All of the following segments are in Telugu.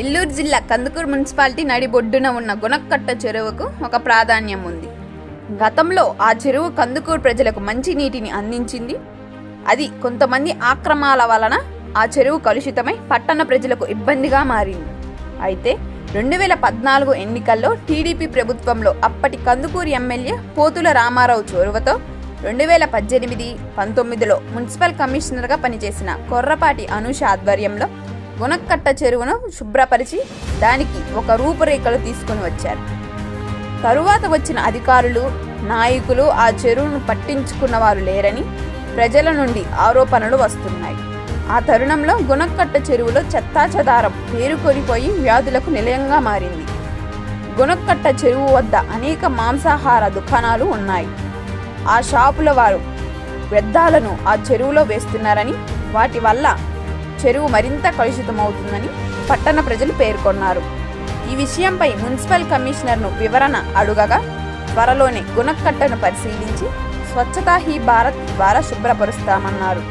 నెల్లూరు జిల్లా కందుకూరు మున్సిపాలిటీ నడిబొడ్డున ఉన్న గుణక్కట్ట చెరువుకు ఒక ప్రాధాన్యం ఉంది. గతంలో ఆ చెరువు కందుకూరు ప్రజలకు మంచి నీటిని అందించింది. అది కొంతమంది ఆక్రమాల వలన ఆ చెరువు కలుషితమై పట్టణ ప్రజలకు ఇబ్బందిగా మారింది. అయితే రెండు వేల పద్నాలుగు ఎన్నికల్లో టీడీపీ ప్రభుత్వంలో అప్పటి కందుకూరు ఎమ్మెల్యే పోతుల రామారావు చొరవతో రెండు వేల పద్దెనిమిది పంతొమ్మిదిలో మున్సిపల్ కమిషనర్గా పనిచేసిన కొర్రపాటి అనుష ఆధ్వర్యంలో గుణకట్ట చెరువును శుభ్రపరిచి దానికి ఒక రూపురేఖలు తీసుకుని వచ్చారు. తరువాత వచ్చిన అధికారులు నాయకులు ఆ చెరువును పట్టించుకున్న వారు లేరని ప్రజల నుండి ఆరోపణలు వస్తున్నాయి. ఆ తరుణంలో గుణకట్ట చెరువులో చెత్తాచెదారం పేరుకొనిపోయి వ్యాధులకు నిలయంగా మారింది. గుణకట్ట చెరువు వద్ద అనేక మాంసాహార దుకాణాలు ఉన్నాయి. ఆ షాపుల వారు వ్యర్థాలను ఆ చెరువులో వేస్తున్నారని వాటి వల్ల చెరువు మరింత కలుషితమవుతుందని పట్టణ ప్రజలు పేర్కొన్నారు. ఈ విషయంపై మున్సిపల్ కమిషనర్ను వివరణ అడుగగా త్వరలోనే గుణకట్టను పరిశీలించి స్వచ్ఛతా హీ భారత్ ద్వారా శుభ్రపరుస్తామన్నారు.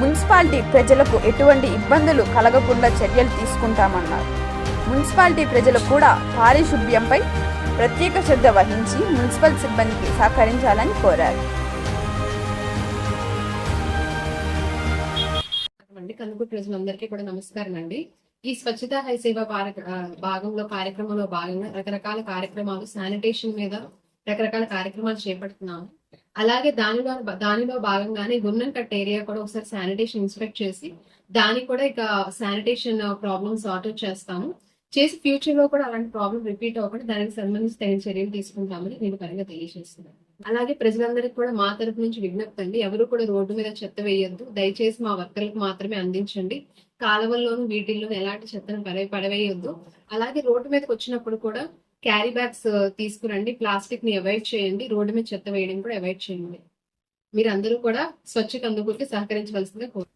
మున్సిపాలిటీ ప్రజలకు ఎటువంటి ఇబ్బందులు కలగకుండా చర్యలు తీసుకుంటామన్నారు. మున్సిపాలిటీ ప్రజలు కూడా పారిశుభ్యంపై ప్రత్యేక శ్రద్ధ వహించి మున్సిపల్ సిబ్బందికి సహకరించాలని కోరారు. కనుగూరు ప్రజలందరికీ కూడా నమస్కారం అండి. ఈ స్వచ్ఛత హై సేవ భాగంలో కార్యక్రమంలో భాగంగా రకరకాల కార్యక్రమాలు శానిటేషన్ మీద రకరకాల కార్యక్రమాలు చేపడుతున్నాము. అలాగే దానిలో దానిలో భాగంగానే గున్నం కట్ ఏరియా కూడా ఒకసారి శానిటేషన్ ఇన్స్పెక్ట్ చేసి దానికి కూడా ఇక శానిటేషన్ ప్రాబ్లమ్ సార్ట్ అవుట్ చేస్తాము. చేసి ఫ్యూచర్లో కూడా అలాంటి ప్రాబ్లం రిపీట్ అవ్వకుండా దానికి సంబంధించి తగిన చర్యలు తీసుకుంటామని నేను కనుక తెలియజేస్తున్నాను. అలాగే ప్రజలందరికీ కూడా మా తరపు నుంచి విజ్ఞప్తి అండి. ఎవరు కూడా రోడ్డు మీద చెత్త వేయొద్దు. దయచేసి మా వర్కర్లకు మాత్రమే అందించండి. కాలువల్లోనూ వీటిల్లోనూ ఎలాంటి చెత్తను పడే పడవేయొద్దు. అలాగే రోడ్డు మీదకి వచ్చినప్పుడు కూడా క్యారీ బ్యాగ్స్ తీసుకురండి. ప్లాస్టిక్ని అవాయిడ్ చేయండి. రోడ్డు మీద చెత్త వేయడం కూడా అవాయిడ్ చేయండి. మీరందరూ కూడా స్వచ్ఛ కందుకూరికి సహకరించవలసిందిగా కోరు